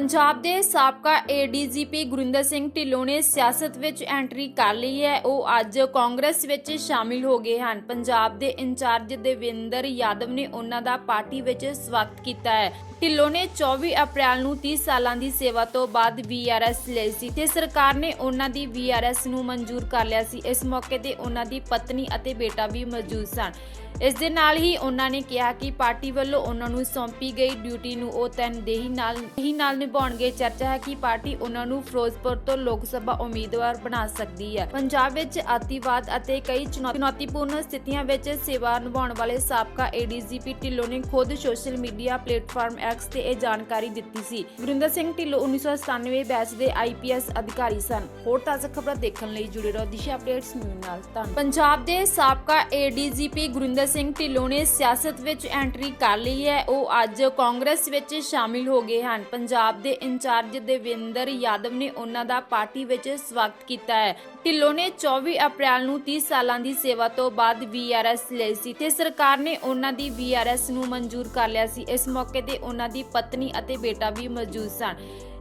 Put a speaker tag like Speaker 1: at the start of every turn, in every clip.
Speaker 1: ਪੰਜਾਬ ਦੇ ਸਾਬਕਾ ਏਡੀਜੀਪੀ ਗੁਰਿੰਦਰ ਸਿੰਘ ਢਿੱਲੋਂ ਨੇ ਸਿਆਸਤ ਵਿੱਚ ਐਂਟਰੀ ਕਰ ਲਈ ਹੈ। ਉਹ ਅੱਜ ਕਾਂਗਰਸ ਵਿੱਚ ਸ਼ਾਮਿਲ ਹੋ ਗਏ ਹਨ। ਪੰਜਾਬ ਦੇ ਇੰਚਾਰਜ ਦੇਵਿੰਦਰ ਯਾਦਵ ਨੇ ਉਹਨਾਂ ਦਾ ਪਾਰਟੀ ਵਿੱਚ ਸਵਾਗਤ ਕੀਤਾ ਹੈ। ਢਿੱਲੋਂ ਨੇ 24 ਅਪ੍ਰੈਲ ਨੂੰ 30 ਸਾਲਾਂ ਦੀ ਸੇਵਾ ਤੋਂ ਬਾਅਦ ਵੀਆਰਐਸ ਲਈ ਸੀ ਤੇ ਸਰਕਾਰ ਨੇ ਉਹਨਾਂ ਦੀ ਵੀਆਰਐਸ ਨੂੰ ਮਨਜ਼ੂਰ ਕਰ ਲਿਆ ਸੀ। ਇਸ ਮੌਕੇ ਤੇ ਉਹਨਾਂ ਦੀ ਪਤਨੀ ਅਤੇ ਬੇਟਾ ਵੀ ਮੌਜੂਦ ਸਨ। ਇਸ ਦੇ ਨਾਲ ਹੀ ਉਹਨਾਂ ਨੇ ਕਿਹਾ ਕਿ ਪਾਰਟੀ ਵੱਲੋਂ ਉਹਨਾਂ ਨੂੰ ਸੌਂਪੀ ਗਈ ਡਿਊਟੀ ਨੂੰ ਉਹ ਤਨਦੇਹੀ ਨਾਲ ਹੀ ਨਾਲ ਨਿਭਾਉਣਗੇ। ਚਰਚਾ ਹੈ ਕਿ ਪਾਰਟੀ ਉਹਨਾਂ ਨੂੰ ਫਿਰੋਜ਼ਪੁਰ ਤੋਂ ਲੋਕ ਸਭਾ ਉਮੀਦਵਾਰ ਬਣਾ ਸਕਦੀ ਹੈ। ਪੰਜਾਬ ਵਿੱਚ ਆਤਿਵਾਦ ਅਤੇ ਕਈ ਚੁਣੌ- ਚੁਣੌਤੀਪੂਰਨ ਸਥਿਤੀਆਂ ਵਿੱਚ ਸੇਵਾ ਨਿਭਾਉਣ ਵਾਲੇ ਸਾਬਕਾ ਏਡੀਜੀਪੀ ਢਿੱਲੋਂ ਨੇ ਖੁਦ ਸੋਸ਼ਲ ਮੀਡੀਆ ਪਲੇਟਫਾਰਮ ਐਕਸ ਤੇ ਇਹ ਜਾਣਕਾਰੀ ਦਿੱਤੀ ਸੀ। ਗੁਰਿੰਦਰ ਸਿੰਘ ਢਿੱਲੋਂ 1997 ਬੈਚ ਦੇ ਆਈਪੀਐਸ ਅਧਿਕਾਰੀ ਸਨ। ਹੋਰ ਤਾਜ਼ਾ ਖਬਰਾਂ ਦੇਖਣ ਲਈ ਜੁੜੇ ਰਹੋ ਦਿਸ਼ਾ ਅਪਡੇਟਸ ਨਿਊਜ਼ ਨਾਲ। ਧੰਨਵਾਦ। ਪੰਜਾਬ ਦੇ ਸਾਬਕਾ ਏਡੀਜੀਪੀ ਗੁਰਿੰਦਰ ਸਿੰਘ ਢਿੱਲੋਂ ਨੇ ਸਿਆਸਤ ਵਿੱਚ ਐਂਟਰੀ ਕਰ ਲਈ ਹੈ। ਉਹ ਅੱਜ ਕਾਂਗਰਸ ਵਿੱਚ ਸ਼ਾਮਿਲ ਹੋ ਗਏ ਹਨ। ਪੰਜਾਬ ਦੇ ਇੰਚਾਰਜ ਦੇਵਿੰਦਰ ਯਾਦਵ ਨੇ ਉਹਨਾਂ ਦਾ ਪਾਰਟੀ ਵਿੱਚ ਸਵਾਗਤ ਕੀਤਾ ਹੈ। ਢਿੱਲੋਂ ਨੇ 24 ਅਪ੍ਰੈਲ ਨੂੰ 30 ਸਾਲਾਂ ਦੀ ਸੇਵਾ ਤੋਂ ਬਾਅਦ ਵੀਆਰਐਸ ਲਈ ਸੀ ਤੇ ਸਰਕਾਰ ਨੇ ਉਹਨਾਂ ਦੀ ਵੀਆਰਐਸ ਨੂੰ ਮਨਜ਼ੂਰ ਕਰ ਲਿਆ ਸੀ। ਇਸ ਮੌਕੇ ਤੇ ਉਹਨਾਂ ਦੀ ਪਤਨੀ ਅਤੇ ਬੇਟਾ ਵੀ ਮੌਜੂਦ ਸਨ।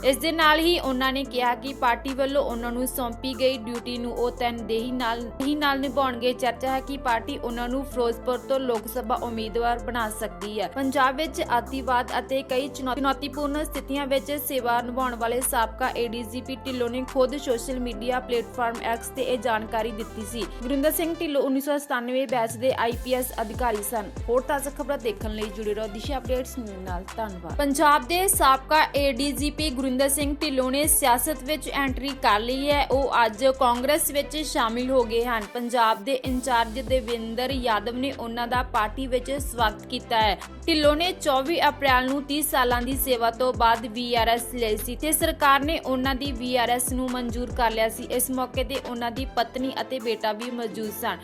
Speaker 1: ਇਸ ਦੇ ਨਾਲ ਹੀ ਉਹਨਾਂ ਨੇ ਕਿਹਾ ਕਿ ਪਾਰਟੀ ਵੱਲੋਂ ਉਹਨਾਂ ਨੂੰ ਸੌਂਪੀ ਗਈ ਡਿਊਟੀ ਨੂੰ ਉਹ ਤਨਦੇਹੀ ਨਾਲ ਹੀ ਨਾਲ ਨਿਭਾਉਣਗੇ। ਚਰਚਾ ਹੈ ਕਿ ਪਾਰਟੀ ਉਹਨਾਂ ਨੂੰ ਫਿਰੋਜ਼ਪੁਰ ਤੋਂ ਲੋਕ ਸਭਾ ਉਮੀਦਵਾਰ ਬਣਾ ਸਕਦੀ ਹੈ। ਪੰਜਾਬ ਵਿੱਚ ਆਤਿਵਾਦ ਅਤੇ ਕਈ ਚੁਣੌਤੀਪੂਰਨ ਸਥਿਤੀਆਂ ਵਿੱਚ ਸੇਵਾ ਨਿਭਾਉਣ ਵਾਲੇ ਸਾਬਕਾ ਏਡੀਜੀਪੀ ਢਿੱਲੋਂ ਨੇ ਖੁਦ ਸੋਸ਼ਲ ਮੀਡੀਆ ਪਲੇਟਫਾਰਮ ਐਕਸ ਤੇ ਇਹ ਜਾਣਕਾਰੀ ਦਿੱਤੀ ਸੀ। ਗੁਰਿੰਦਰ ਸਿੰਘ ਢਿੱਲੋਂ 1997 ਬੈਚ ਦੇ ਆਈਪੀਐਸ ਅਧਿਕਾਰੀ ਸਨ। ਹੋਰ ਤਾਜ਼ਾ ਖਬਰਾਂ ਦੇਖਣ ਲਈ ਜੁੜੇ ਰਹੋ ਦਿਸ਼ਾ ਅਪਡੇਟਸ ਨਾਲ। ਧੰਨਵਾਦ। ਪੰਜਾਬ ਦੇ ਸਾਬਕਾ ਏਡੀਜੀਪੀ ਗੁਰਿੰਦਰ ਸਿੰਘ ਢਿੱਲੋਂ ਨੇ ਸਿਆਸਤ ਵਿੱਚ ਐਂਟਰੀ ਕਰ ਲਈ ਹੈ। ਉਹ ਅੱਜ ਕਾਂਗਰਸ ਵਿੱਚ ਸ਼ਾਮਿਲ ਹੋ ਗਏ ਹਨ। ਪੰਜਾਬ ਦੇ ਇੰਚਾਰਜ ਦੇਵਿੰਦਰ ਯਾਦਵ ਨੇ ਉਹਨਾਂ ਦਾ ਪਾਰਟੀ ਵਿੱਚ ਸਵਾਗਤ ਕੀਤਾ ਹੈ। ਢਿੱਲੋਂ ਨੇ 24 ਅਪ੍ਰੈਲ ਨੂੰ 30 ਸਾਲਾਂ ਦੀ ਸੇਵਾ ਤੋਂ ਬਾਅਦ ਵੀਆਰਐਸ ਲਈ ਸੀ ਤੇ ਸਰਕਾਰ ਨੇ ਉਹਨਾਂ ਦੀ ਵੀਆਰਐਸ ਨੂੰ ਮਨਜ਼ੂਰ ਕਰ ਲਿਆ ਸੀ। ਇਸ ਮੌਕੇ ਤੇ ਉਹਨਾਂ ਦੀ ਪਤਨੀ ਅਤੇ ਬੇਟਾ ਵੀ ਮੌਜੂਦ ਸਨ।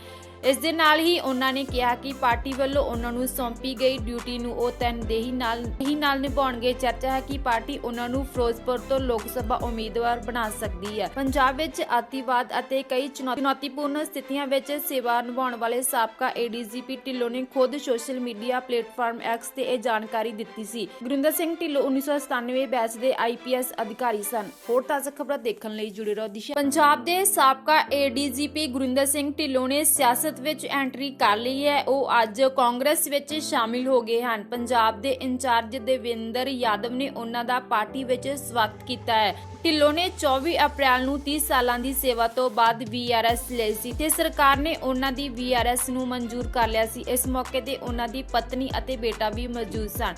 Speaker 1: ਇਸ ਦੇ ਨਾਲ ਹੀ ਉਹਨਾਂ ਨੇ ਕਿਹਾ ਕਿ ਪਾਰਟੀ ਵੱਲੋਂ ਉਹਨਾਂ ਨੂੰ ਸੌਂਪੀ ਗਈ ਡਿਊਟੀ ਨੂੰ ਉਹ ਤਨਦੇਹੀ ਨਾਲ ਹੀ ਨਾਲ ਨਿਭਾਉਣਗੇ। ਚਰਚਾ ਹੈ ਕਿ ਪਾਰਟੀ ਉਹਨਾਂ ਨੂੰ ਫਿਰੋਜ਼ਪੁਰ ਤੋਂ ਲੋਕ ਸਭਾ ਉਮੀਦਵਾਰ ਬਣਾ ਸਕਦੀ ਹੈ। ਪੰਜਾਬ ਵਿੱਚ ਆਤਿਵਾਦ ਅਤੇ ਕਈ ਚੁਣੌਤੀਪੂਰਨ ਸਥਿਤੀਆਂ ਵਿੱਚ ਸੇਵਾ ਨਿਭਾਉਣ ਵਾਲੇ ਸਾਬਕਾ ਏਡੀਜੀਪੀ ਢਿੱਲੋਂ ਨੇ ਖੁਦ ਸੋਸ਼ਲ ਮੀਡੀਆ ਪਲੇਟਫਾਰਮ ਐਕਸ ਤੇ ਇਹ ਜਾਣਕਾਰੀ ਦਿੱਤੀ ਸੀ। ਗੁਰਿੰਦਰ ਸਿੰਘ ਢਿੱਲੋਂ 1997 ਬੈਚ ਦੇ ਆਈਪੀਐਸ ਅਧਿਕਾਰੀ ਸਨ। ਹੋਰ ਤਾਜ਼ਾ ਖਬਰਾਂ ਦੇਖਣ ਲਈ ਜੁੜੇ ਰਹੋ ਦਿਸ਼ਾ ਪੰਜਾਬ ਦੇ ਸਾਬਕਾ ਏਡੀਜੀਪੀ ਗੁਰਿੰਦਰ ਸਿੰਘ ਢਿੱਲੋਂ ਨੇ ਸਿਆਸਤ ਵਿੱਚ ਐਂਟਰੀ ਕਰ ਲਈ ਹੈ। ਉਹ ਅੱਜ ਕਾਂਗਰਸ ਵਿੱਚ ਸ਼ਾਮਿਲ ਹੋ ਗਏ ਹਨ। ਪੰਜਾਬ ਦੇ ਇੰਚਾਰਜ ਦੇਵਿੰਦਰ ਯਾਦਵ ਨੇ ਉਹਨਾਂ ਦਾ ਪਾਰਟੀ ਵਿੱਚ ਸਵਾਗਤ ਕੀਤਾ ਹੈ। ਢਿੱਲੋਂ ਨੇ 24 ਅਪ੍ਰੈਲ ਨੂੰ 30 ਸਾਲਾਂ ਦੀ ਸੇਵਾ ਤੋਂ ਬਾਅਦ ਵੀਆਰਐਸ ਲਈ ਸੀ ਤੇ ਸਰਕਾਰ ਨੇ ਉਹਨਾਂ ਦੀ ਵੀਆਰਐਸ ਨੂੰ ਮਨਜ਼ੂਰ ਕਰ ਲਿਆ ਸੀ। ਇਸ ਮੌਕੇ ਤੇ ਉਹਨਾਂ ਦੀ ਪਤਨੀ ਅਤੇ ਬੇਟਾ ਵੀ ਮੌਜੂਦ ਸਨ।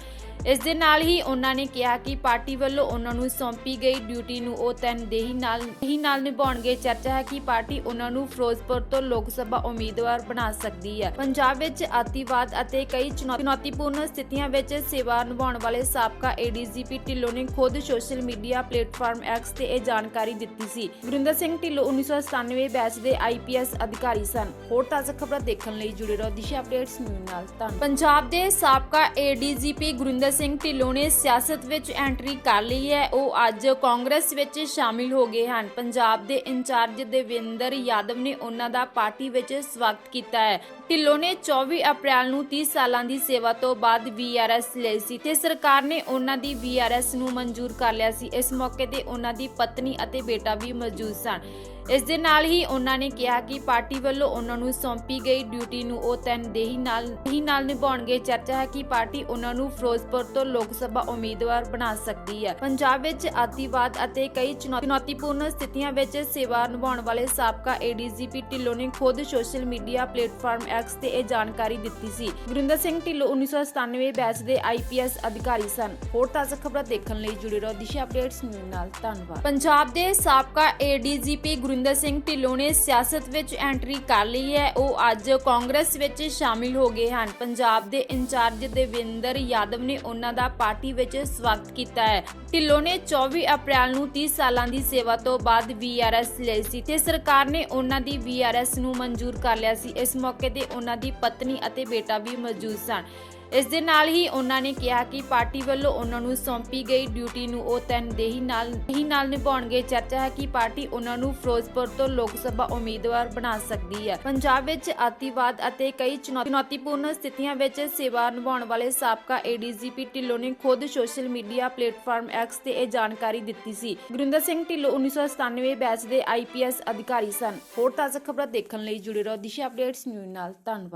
Speaker 1: ਇਸ ਦੇ ਨਾਲ ਹੀ ਉਹਨਾਂ ਨੇ ਕਿਹਾ ਕਿ ਪਾਰਟੀ ਵੱਲੋਂ ਉਹਨਾਂ ਨੂੰ ਸੌਂਪੀ ਗਈ ਡਿਊਟੀ ਨੂੰ ਉਹ ਤਨਦੇਹੀ ਨਾਲ ਹੀ ਨਾਲ ਨਿਭਾਉਣਗੇ। ਚਰਚਾ ਹੈ ਕਿ ਪਾਰਟੀ ਉਹਨਾਂ ਨੂੰ ਫਿਰੋਜ਼ਪੁਰ ਤੋਂ ਲੋਕ ਸਭਾ ਉਮੀਦ ਉਮੀਦਵਾਰ ਬਣਾ ਸਕਦੀ ਹੈ। ਪੰਜਾਬ ਵਿੱਚ ਆਤਿਵਾਦ ਅਤੇ ਕਈ ਚੁਣੌਤੀਪੂਰਨ ਸਥਿਤੀਆਂ ਵਿੱਚ ਸੇਵਾ ਨਿਭਾਉਣ ਵਾਲੇ ਸਾਬਕਾ ਏਡੀਜੀਪੀ ਢਿੱਲੋਂ ਨੇ ਖੁਦ ਸੋਸ਼ਲ ਮੀਡੀਆ ਪਲੇਟਫਾਰਮ ਐਕਸ ਤੇ ਇਹ ਜਾਣਕਾਰੀ ਦਿੱਤੀ ਸੀ। ਗੁਰਿੰਦਰ ਸਿੰਘ ਢਿੱਲੋਂ 1997 ਬੈਚ ਦੇ ਆਈਪੀਐਸ ਅਧਿਕਾਰੀ ਸਨ। ਹੋਰ ਤਾਜ਼ਾ ਖਬਰਾਂ ਦੇਖਣ ਲਈ ਜੁੜੇ ਰਹੋ ਦਿਸ਼ਾ ਅਪਡੇਟਸ ਨਿਊਜ਼ ਨਾਲ। ਧੰਨਵਾਦ। ਪੰਜਾਬ ਦੇ ਸਾਬਕਾ ਏਡੀਜੀਪੀ ਗੁਰਿੰਦਰ ਸਿੰਘ ਢਿੱਲੋਂ ਨੇ ਸਿਆਸਤ ਵਿੱਚ ਐਂਟਰੀ ਕਰ ਲਈ ਹੈ। ਉਹ ਅੱਜ ਕਾਂਗਰਸ ਵਿੱਚ ਸ਼ਾਮਿਲ ਹੋ ਗਏ ਹਨ। ਪੰਜਾਬ ਦੇ ਇੰਚਾਰਜ ਦੇਵਿੰਦਰ ਯਾਦਵ ਨੇ ਉਹਨਾਂ ਦਾ ਪਾਰਟੀ ਵਿੱਚ ਸਵਾਗਤ ਕੀਤਾ ਹੈ। ਢਿੱਲੋਂ ਨੇ 24 ਅਪ੍ਰੈਲ ਨੂੰ 30 ਸਾਲਾਂ ਦੀ ਸੇਵਾ ਤੋਂ ਬਾਅਦ ਵੀਆਰਐਸ ਲਈ ਸੀ ਤੇ ਸਰਕਾਰ ਨੇ ਉਹਨਾਂ ਦੀ ਵੀਆਰਐਸ ਨੂੰ ਮਨਜ਼ੂਰ ਕਰ ਲਿਆ ਸੀ। ਇਸ ਮੌਕੇ ਤੇ ਉਹਨਾਂ ਦੀ ਪਤਨੀ ਅਤੇ ਬੇਟਾ ਵੀ ਮੌਜੂਦ ਸਨ। ਇਸ ਦੇ ਨਾਲ ਹੀ ਉਹਨਾਂ ਨੇ ਕਿਹਾ ਕਿ ਪਾਰਟੀ ਵੱਲੋਂ ਉਹਨਾਂ ਨੂੰ ਸੌਂਪੀ ਗਈ ਡਿਊਟੀ ਨੂੰ ਉਹ ਤਨਦੇਹੀ ਨਾਲ ਹੀ ਨਾਲ ਨਿਭਾਉਣਗੇ। ਚਰਚਾ ਹੈ ਕਿ ਪਾਰਟੀ ਉਹਨਾਂ ਨੂੰ ਫਿਰੋਜ਼ਪੁਰ ਤੋਂ ਲੋਕ ਸਭਾ ਉਮੀਦਵਾਰ ਬਣਾ ਸਕਦੀ ਹੈ। ਪੰਜਾਬ ਵਿੱਚ ਆਤਿਵਾਦ ਅਤੇ ਕਈ ਚੁਣੌਤੀਪੂਰਨ ਸਥਿਤੀਆਂ ਵਿੱਚ ਸੇਵਾ ਨਿਭਾਉਣ ਵਾਲੇ ਸਾਬਕਾ ਏਡੀਜੀਪੀ ਢਿੱਲੋਂ ਨੇ ਖੁਦ ਸੋਸ਼ਲ ਮੀਡੀਆ ਪਲੇਟਫਾਰਮ ਐਕਸ ਤੇ ਇਹ ਜਾਣਕਾਰੀ ਦਿੱਤੀ ਸੀ। ਗੁਰਿੰਦਰ ਸਿੰਘ ਢਿੱਲੋਂ 1997 ਬੈਚ ਦੇ ਆਈਪੀਐਸ ਅਧਿਕਾਰੀ ਸਨ। ਹੋਰ ਤਾਜ਼ਾ ਖਬਰਾਂ ਦੇਖਣ ਲਈ ਜੁੜੇ ਰਹੋ ਦਿਸ਼ਾ ਅਪਡੇਟਸ ਨਿਊਜ਼ ਨਾਲ। ਧੰਨਵਾਦ। ਪੰਜਾਬ ਦੇ ਸਾਬਕਾ ਏਡੀਜੀਪੀ ਗੁਰਿੰਦਰ ਸਿੰਘ ਢਿੱਲੋਂ ਨੇ ਸਿਆਸਤ ਵਿੱਚ ਐਂਟਰੀ ਕਰ ਲਈ ਹੈ। ਉਹ ਅੱਜ ਕਾਂਗਰਸ ਵਿੱਚ ਸ਼ਾਮਿਲ ਹੋ ਗਏ ਹਨ। ਪੰਜਾਬ ਦੇ ਇੰਚਾਰਜ ਦੇਵਿੰਦਰ ਯਾਦਵ ਨੇ ਉਹਨਾਂ ਦਾ ਪਾਰਟੀ ਵਿੱਚ ਸਵਾਗਤ ਕੀਤਾ ਹੈ। ਢਿੱਲੋਂ ਨੇ 24 ਅਪ੍ਰੈਲ ਨੂੰ 30 ਸਾਲਾਂ ਦੀ ਸੇਵਾ ਤੋਂ ਬਾਅਦ ਵੀਆਰਐਸ ਲਈ ਸੀ ਤੇ ਸਰਕਾਰ ਨੇ ਉਹਨਾਂ ਦੀ ਵੀਆਰਐਸ ਨੂੰ ਮਨਜ਼ੂਰ ਕਰ ਲਿਆ ਸੀ। ਇਸ ਮੌਕੇ ਤੇ ਉਹਨਾਂ ਦੀ ਪਤਨੀ ਅਤੇ ਬੇਟਾ ਵੀ ਮੌਜੂਦ ਸਨ। ਇਸ ਦੇ ਨਾਲ ਹੀ ਉਹਨਾਂ ਨੇ ਕਿਹਾ ਕਿ ਪਾਰਟੀ ਵੱਲੋਂ ਉਹਨਾਂ ਨੂੰ ਸੌਂਪੀ ਗਈ ਡਿਊਟੀ ਨੂੰ ਉਹ ਤਨਦੇਹੀ ਨਾਲ ਹੀ ਨਾਲ ਨਿਭਾਉਣਗੇ। ਚਰਚਾ ਹੈ ਕਿ ਪਾਰਟੀ ਉਹਨਾਂ ਨੂੰ ਫਿਰੋਜ਼ਪੁਰ ਤੋਂ ਲੋਕ ਸਭਾ ਉਮੀਦਵਾਰ ਬਣਾ ਸਕਦੀ ਹੈ। ਪੰਜਾਬ ਵਿੱਚ ਅਤਿਵਾਦ ਅਤੇ ਕਈ ਚੁਣੌ- ਚੁਣੌਤੀਪੂਰਨ ਸਥਿਤੀਆਂ ਵਿੱਚ ਸੇਵਾ ਨਿਭਾਉਣ ਵਾਲੇ ਸਾਬਕਾ ਏਡੀਜੀਪੀ ਢਿੱਲੋਂ ਨੇ ਖੁਦ ਸੋਸ਼ਲ ਮੀਡੀਆ ਪਲੇਟਫਾਰਮ ਐਕਸ ਤੇ ਇਹ ਜਾਣਕਾਰੀ ਦਿੱਤੀ ਸੀ। ਗੁਰਿੰਦਰ ਸਿੰਘ ਢਿੱਲੋਂ 1997 ਬੈਚ ਦੇ ਆਈਪੀਐਸ ਅਧਿਕਾਰੀ ਸਨ। ਹੋਰ ਤਾਜ਼ਾ ਖਬਰਾਂ ਦੇਖਣ ਲਈ ਜੁੜੇ ਰਹੋ। ਦਿਸ਼ਾ ਅਪਡੇਟਸ ਨਿਊਜ਼ ਨਾਲ। ਧੰਨਵਾਦ।